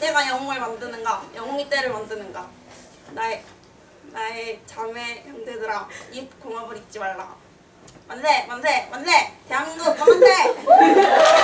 내가 영웅을 만드는가? 영웅이 때를 만드는가? 나의 자매 형제들아 입 공업을 잊지 말라. 만세 만세 만세! 대한민국 만세!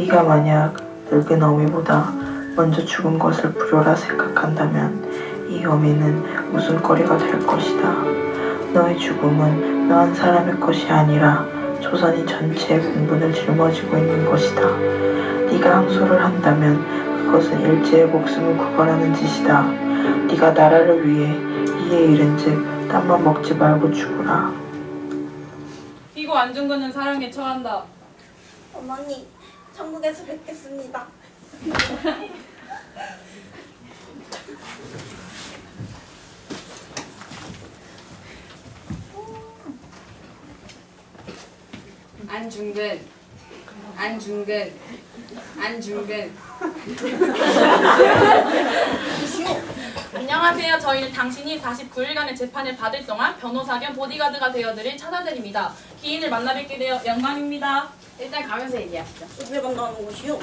네가 만약 늙은 어미보다 먼저 죽은 것을 불효라 생각한다면 이 어미는 웃음거리가 될 것이다. 너의 죽음은 너 한 사람의 것이 아니라 조선이 전체의 공분을 짊어지고 있는 것이다. 네가 항소를 한다면 그것은 일제의 목숨을 구걸하는 짓이다. 네가 나라를 위해 이에 이른즉 땀만 먹지 말고 죽으라. 이고 안중근은 사형에 처한다. 어머니 천국에서 뵙겠습니다 안중근 안중근 안중근 안녕하세요. 저희는 당신이 49일간의 재판을 받을 동안 변호사 겸 보디가드가 되어드릴 차사들입니다. 기인을 만나 뵙게 되어 영광입니다. 일단 가면서 얘기하시죠 어딜 간다는 곳이요?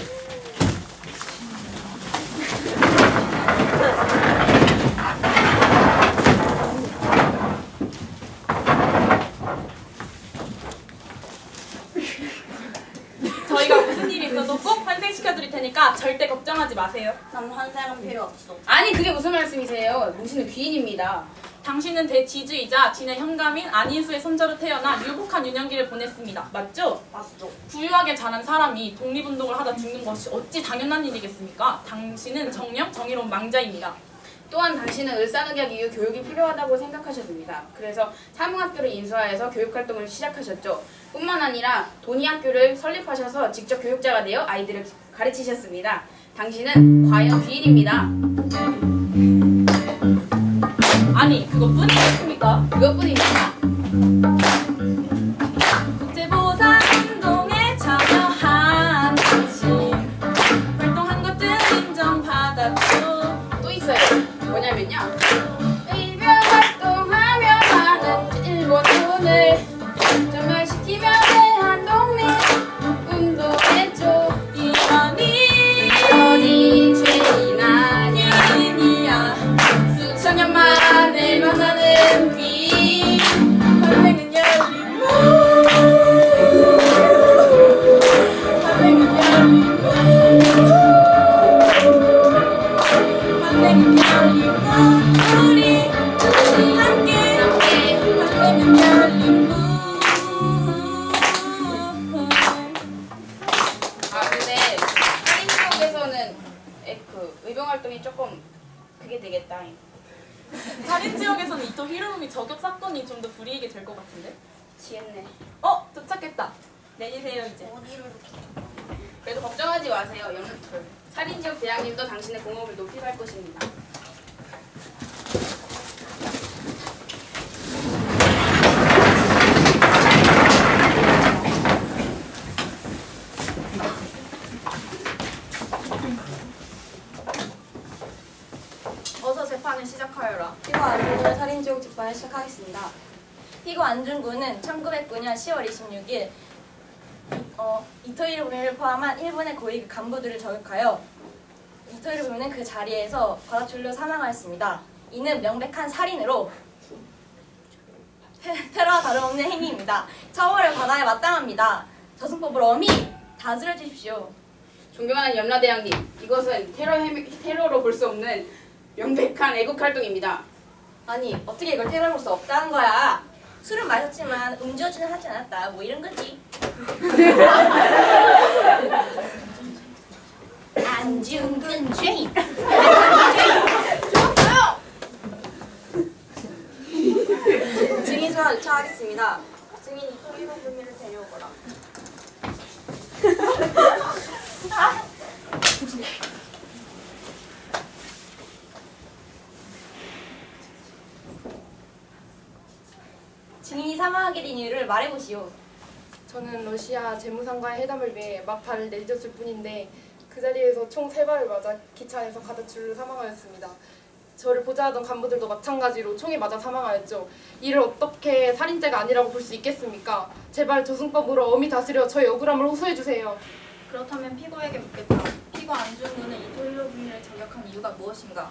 저희가 무슨 일이 있어도 꼭 환생시켜드릴 테니까 절대 걱정하지 마세요. 난 환생은 필요 없어 아니 그게 무슨 말씀이세요 당신은 귀인입니다 당신은 대지주이자 진의 현감인 안인수의 손자로 태어나 유복한 유년기를 보냈습니다. 맞죠? 맞죠 부유하게 자란 사람이 독립운동을 하다 죽는 것이 어찌 당연한 일이겠습니까? 당신은 정령 정의로운 망자입니다. 또한 당신은 을사늑약 이후 교육이 필요하다고 생각하셨습니다 그래서 사문학교를 인수하여서 교육활동을 시작하셨죠 뿐만 아니라 돈이학교를 설립하셔서 직접 교육자가 되어 아이들을 가르치셨습니다 당신은 과연 귀인입니다 아니 그것뿐이겠습니까? 그것뿐입니다 살인 지역에서는 이토 히로부미 저격 사건이 좀 더 불이익이 될 것 같은데? 지겠네. 어 도착했다. 내리세요 이제. 어디를 그래도 걱정하지 마세요. 영, 그, 살인 지역 대장님도 당신의 공업을 높이 갈 것입니다. 어서 재판을 시작하여라. 피고 안중근 살인지옥 재판을 시작하겠습니다. 피고 안중근은 1909년 10월 26일 어, 이토이를 부미를 포함한 일본의 고위 간부들을 저격하여 이토이를 부미는 그 자리에서 바다줄로 사망하였습니다. 이는 명백한 살인으로 테, 테러와 다름없는 행위입니다. 처벌을 받아야 마땅합니다. 저승법으로 어미 다스려 주십시오. 존경하는 염라대왕님, 이것은 테러 행- 테러로 볼 수 없는 명백한 애국 활동입니다. 아니 어떻게 이걸 테러로 볼수 없다는 거야? 술은 마셨지만 음주운전을 하지 않았다. 뭐 이런 거지. 안중근 죄인. 증인 소환 요청하겠습니다 증인 이 토리로 불미를 데려오거라 사망하게 된 이유를 말해보시오. 저는 러시아 재무상과의 회담을 위해 막판을 내딛었을 뿐인데 그 자리에서 총 세 발을 맞아 기차 안에서 가다줄로 사망하였습니다. 저를 보좌하던 간부들도 마찬가지로 총에 맞아 사망하였죠. 이를 어떻게 살인죄가 아니라고 볼 수 있겠습니까? 제발 조승법으로 엄히 다스려 저의 억울함을 호소해 주세요. 그렇다면 피고에게 묻겠다. 피고 안중근은 이토리로 부인을 저격한 이유가 무엇인가?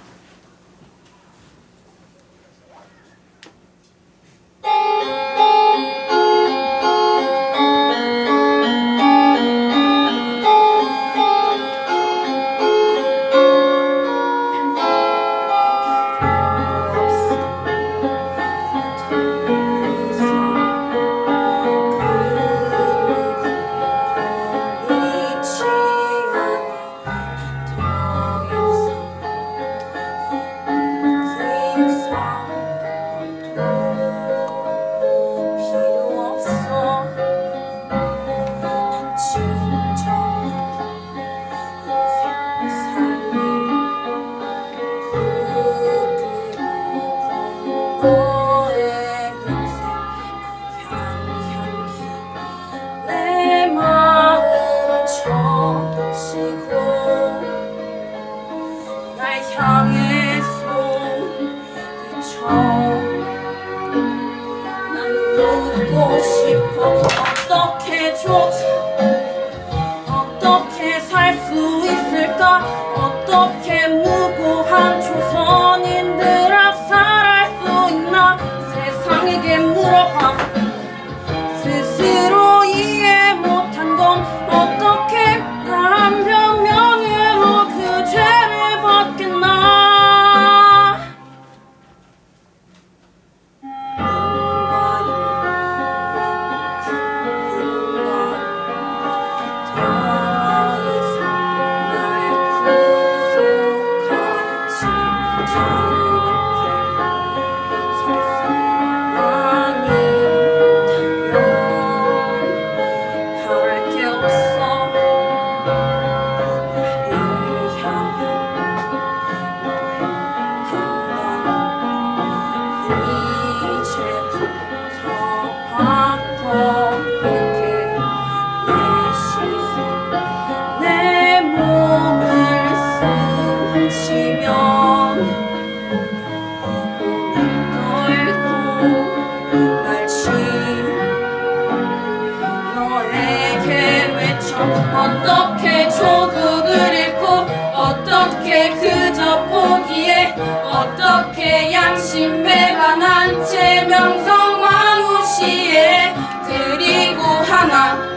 어떻게 조국을 잃고 어떻게 그저 포기해? 어떻게 양심에 반한 채 명성황후시에 그리고 하나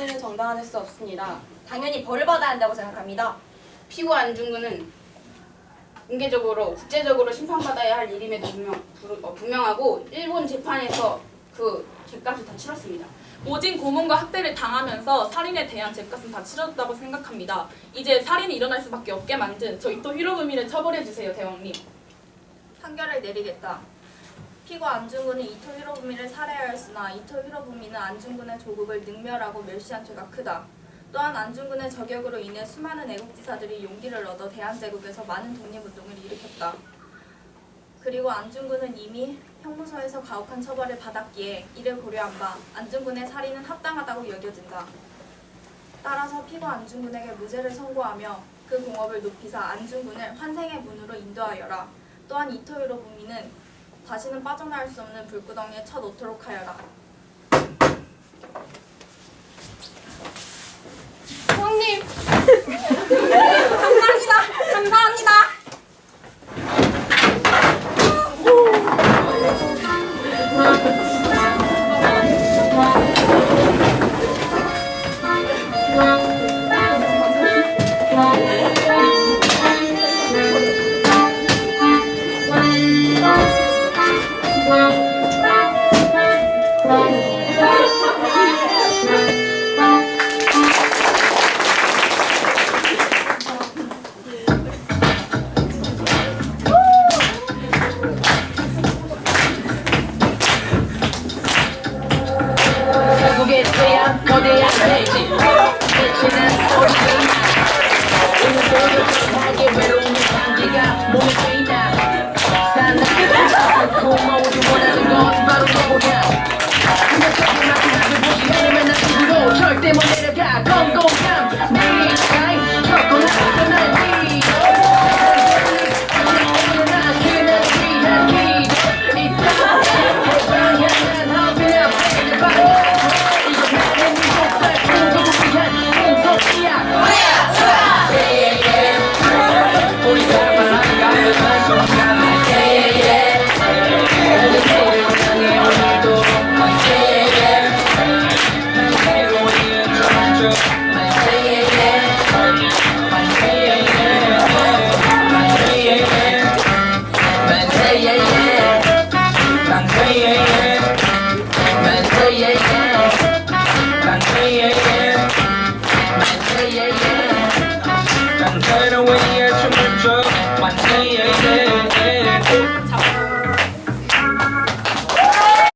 살인을 정당화할 수 없습니다. 당연히 벌을 받아야 한다고 생각합니다. 피고 안중근은 공개적으로 국제적으로 심판받아야 할 일임에도 분명, 부- 어, 분명하고 일본 재판에서 그 죄값을 다 치렀습니다. 모진 고문과 학대를 당하면서 살인에 대한 죄값은 다 치렀다고 생각합니다. 이제 살인이 일어날 수밖에 없게 만든 저 이토 히로부미를 처벌해 주세요, 대왕님. 판결을 내리겠다. 피고 안중근은 이토 히로부미를 살해하였으나 이토 히로부미는 안중근의 조국을 능멸하고 멸시한 죄가 크다. 또한 안중근의 저격으로 인해 수많은 애국지사들이 용기를 얻어 대한제국에서 많은 독립운동을 일으켰다. 그리고 안중근은 이미 형무소에서 가혹한 처벌을 받았기에 이를 고려한 바 안중근의 살인은 합당하다고 여겨진다. 따라서 피고 안중근에게 무죄를 선고하며 그 공업을 높이사 안중근을 환생의 문으로 인도하여라. 또한 이토 히로부미는 다시는 빠져나올 수 없는 불구덩이에 차 놓도록 하여라. 형님! 감사합니다! 감사합니다!